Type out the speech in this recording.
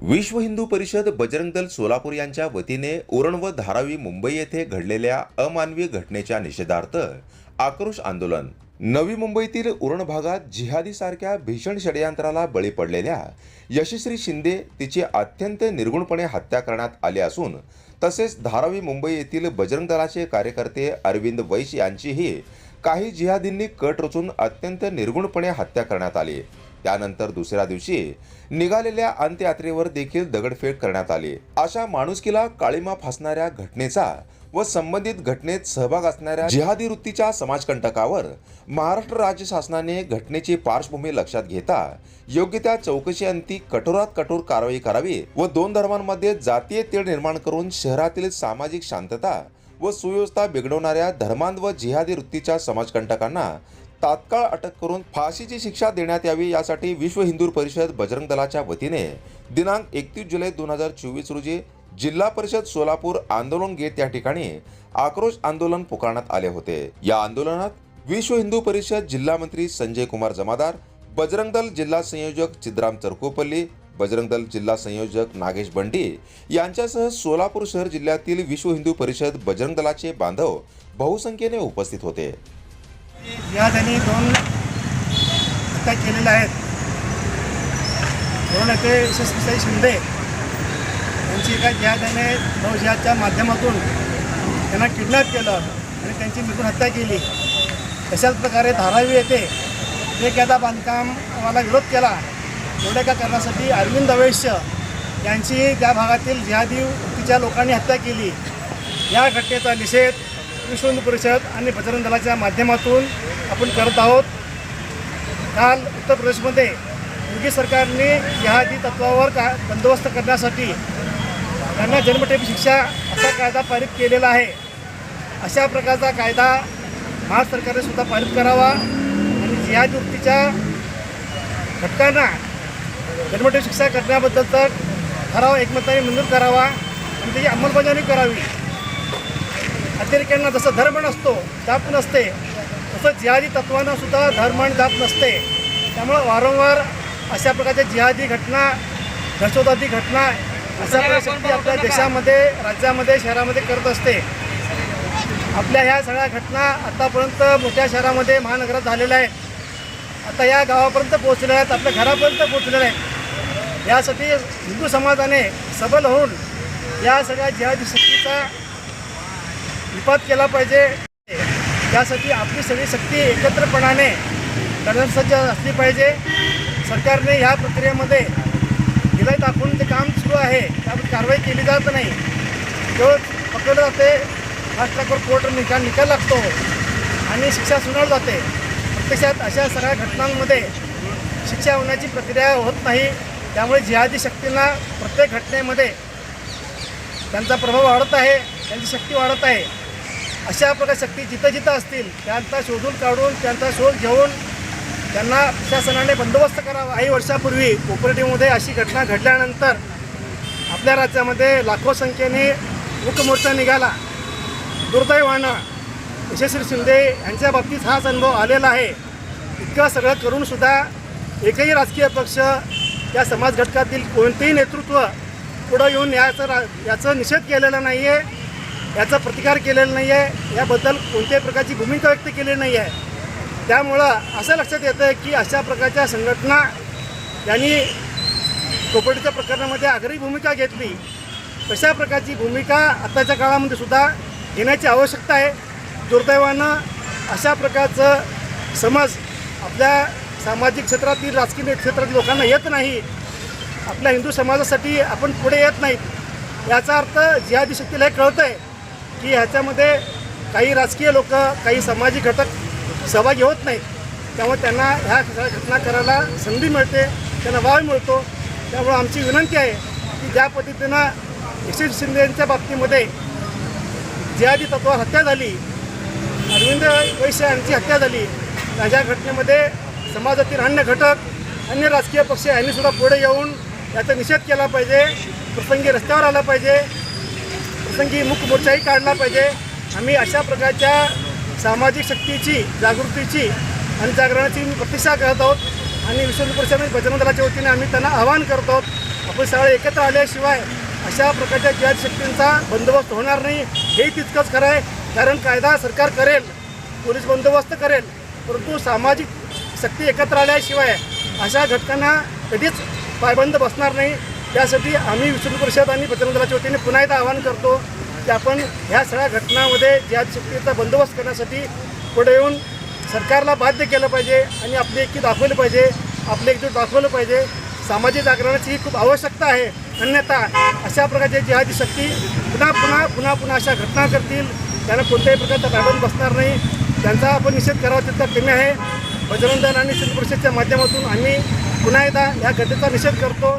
विश्व हिंदू परिषद बजरंग दल सोलापूर यांच्या वतीने उरण व धारावी मुंबई येथे घडलेल्या अमानवी घटनेच्या निषेधार्थ आक्रोश आंदोलन. नवी मुंबईतील उरण भागात जिहादीसारख्या भीषण षडयंत्राला बळी पडलेल्या यशश्री शिंदे तिची अत्यंत निर्गुणपणे हत्या करण्यात आली असून तसेच धारावी मुंबई येथील बजरंग दलाचे कार्यकर्ते अरविंद वैश यांचीही काही जिहादींनी कट रचून अत्यंत निर्गुणपणे हत्या करण्यात आली. त्यानंतर दुसऱ्या दिवशी निघालेल्या अंत्ययात्रेवर देखील दगडफेक करण्यात आली. अशा माणुसकीला काळीमा फासणाऱ्या घटनेचा व संबंधित घटनेत सहभाग असणाऱ्या जिहादी वृत्तीच्या समाजकंटकावर महाराष्ट्र राज्य शासनाने घटनेची पार्श्वभूमी लक्षात घेता योग्य त्या चौकशी अंती कठोरात कठोर कारवाई करावी व दोन धर्मांमध्ये जातीय तेढ निर्माण करून शहरातील सामाजिक शांतता व सुव्यवस्था बिघडवणाऱ्या धर्मांध व जिहादी वृत्तीच्या समाजकंटकांना तात्काळ अटक करून फाशीची शिक्षा देण्यात यावी यासाठी विश्व हिंदू परिषद बजरंग दलाच्या वतीने दिनांक एकतीस जुलै दोन हजार चोवीस रोजी जिल्हा परिषद सोलापूर आंदोलन गेट या ठिकाणी आक्रोश आंदोलन पुकारण्यात आले होते. या आंदोलनात विश्व हिंदू परिषद जिल्हा मंत्री संजय कुमार जमादार बजरंग दल जिल्हा संयोजक चिद्राम चरकोपल्ली बजरंग दल जिल्हा संयोजक नागेश बंडी यांच्यासह सोलापूर शहर जिल्ह्यातील विश्व हिंदू परिषद बजरंग दलाचे बांधव बहुसंख्येने उपस्थित होते. या त्यांनी दोन हत्या केलेल्या आहेत. दोन नेते यशस्वीसाई शिंदे यांची एका जिहाद्याने नऊ जिहादच्या माध्यमातून त्यांना किडनॅप केलं आणि त्यांची मिळून हत्या केली. तशाच प्रकारे धारावी येथे एक यादा बांधकामाला विरोध केला. एवढ्या का करण्यासाठी अरविंद अवैश्य यांची त्या भागातील जिहादी वृत्तीच्या लोकांनी हत्या केली. या घटनेचा निषेध विश्व हिंदू परिषद आणि बजरंग दलाच्या माध्यमातून आपण करत आहोत. काल उत्तर प्रदेशमध्ये योगी सरकारने जिहादी तत्वावर का बंदोबस्त करण्यासाठी त्यांना जन्मठेप शिक्षा असा कायदा पारित केलेला आहे. अशा प्रकारचा कायदा महाराष्ट्र सरकारने सुद्धा पारित करावा आणि जिहाद वृत्तीच्या घटकांना जन्मठेप शिक्षा करण्याबद्दलचा ठराव एकमताने मंजूर करावा आणि त्याची अंमलबजावणी करावी. अतिरेक्यांना जसं धर्म नसतो जाप नसते तसं जिहादी तत्वांना सुद्धा धर्म आणि जाप नसते. त्यामुळं वारंवार अशा प्रकारच्या जिहादी घटना दहशतवादी घटना अशा प्रकारच्या आपल्या देशामध्ये राज्यामध्ये शहरामध्ये करत असते. आपल्या ह्या सगळ्या घटना आतापर्यंत मोठ्या शहरामध्ये महानगरात झालेल्या आहेत. आता या गावापर्यंत पोहोचलेल्या आहेत आपल्या घरापर्यंत पोहोचलेल्या आहेत. यासाठी हिंदू समाजाने सबल होऊन या सगळ्या जिहादी शक्तीचा विपात केला पाहिजे? त्यासाठी आपली सगळी शक्ती एकत्रपणाने करण्यास असली पाहिजे. सरकारने ह्या प्रक्रियेमध्ये दिलाय दाखवून ते काम सुरू आहे त्यावर कारवाई केली जात नाही. केवळ पकडलं जाते फास्ट कोर्ट निकाल निकाल लागतो आणि शिक्षा सुनावली जाते. प्रत्यक्षात अशा सगळ्या घटनांमध्ये शिक्षा होण्याची प्रक्रिया होत नाही. त्यामुळे जिहादी शक्तींना प्रत्येक घटनेमध्ये त्यांचा प्रभाव वाढत आहे त्यांची शक्ती वाढत आहे. अशा प्रकार शक्ती जिथं जिथं असतील त्यांचा शोधून काढून त्यांचा शोध घेऊन त्यांना प्रशासनाने बंदोबस्त करावा. काही वर्षापूर्वी कोपरेटिव्हमध्ये अशी घटना घडल्यानंतर आपल्या राज्यामध्ये लाखो संख्येने मुखमोर्चा निघाला. दुर्दैवानं यशस्वी शिंदे यांच्या बाबतीत हाच अनुभव आलेला आहे. इतकं सगळं करूनसुद्धा एकही राजकीय पक्ष या समाज घटकातील कोणतेही नेतृत्व पुढं येऊन याचा रा याचा निषेध केलेला नाही आहे याचा प्रतिकार केलेला नाही आहे. याबद्दल कोणत्याही प्रकारची भूमिका व्यक्त केलेली नाही आहे. त्यामुळं असं लक्षात येतं आहे की अशा प्रकारच्या संघटना यांनी कोपर्डीच्या प्रकरणामध्ये आग्रही भूमिका घेतली. तशा प्रकारची भूमिका आत्ताच्या काळामध्ये सुद्धा घेण्याची आवश्यकता आहे. दुर्दैवानं अशा प्रकारचं समज आपल्या सामाजिक क्षेत्रातील राजकीय क्षेत्रातील लोकांना येत नाही. आपल्या हिंदू समाजासाठी आपण पुढे येत नाहीत. याचा अर्थ जिहादी शक्तीला हे कळतं आहे की ह्याच्यामध्ये काही राजकीय लोक काही सामाजिक घटक सहभागी होत नाहीत. त्यामुळे त्यांना ह्या घटना करायला संधी मिळते त्यांना वाव मिळतो. त्यामुळं आमची विनंती आहे की ज्या पद्धतीनं यशस्वी शिंदे यांच्या बाबतीमध्ये जिहादी तत्वावर हत्या झाली अरविंद वैश्य यांची हत्या झाली त्याच्या घटनेमध्ये समाजातील अन्य घटक अन्य राजकीय पक्ष यांनीसुद्धा पुढे येऊन याचा निषेध केला पाहिजे प्रसंगी रस्त्यावर आला पाहिजे. प्रसंगी मुख मोर्चाही काढला पाहिजे. आम्ही अशा प्रकारच्या सामाजिक शक्तीची जागृतीची आणि जागरणाची मी प्रतीक्षा करत आहोत. आणि विश्व परिषद बजरंग दलाच्या वतीने आम्ही त्यांना आवाहन करत आहोत. आपण सगळे एकत्र आल्याशिवाय अशा प्रकारच्या ज्या शक्तींचा बंदोबस्त होणार नाही हे तितकंच खरं आहे. कारण कायदा सरकार करेल पोलीस बंदोबस्त करेल परंतु सामाजिक शक्ती एकत्र आल्याशिवाय अशा घटकांना कधीच पायबंद बसणार नाही. त्यासाठी आम्ही विष्णू परिषद आणि बजरंग दलाच्या वतीने पुन्हा एकदा आवाहन करतो की आपण ह्या सगळ्या घटनामध्ये ज्या शक्तीचा बंदोबस्त करण्यासाठी पुढे येऊन सरकारला बाध्य केलं पाहिजे आणि आपली एकी दाखवली पाहिजे आपले एकजूट दाखवलं पाहिजे. सामाजिक जागरणाची ही खूप आवश्यकता आहे अन्यथा अशा प्रकारची जिहादी शक्ती पुन्हा पुन्हा पुन्हा पुन्हा अशा घटना करतील. त्यांना कोणत्याही प्रकारचा दाबून बसणार नाही. त्यांचा आपण निषेध करावा तितका कमी आहे. बजरंग दल आणि सिंध परिषदच्या माध्यमातून आम्ही पुन्हा एकदा या घटनेचा निषेध करतो.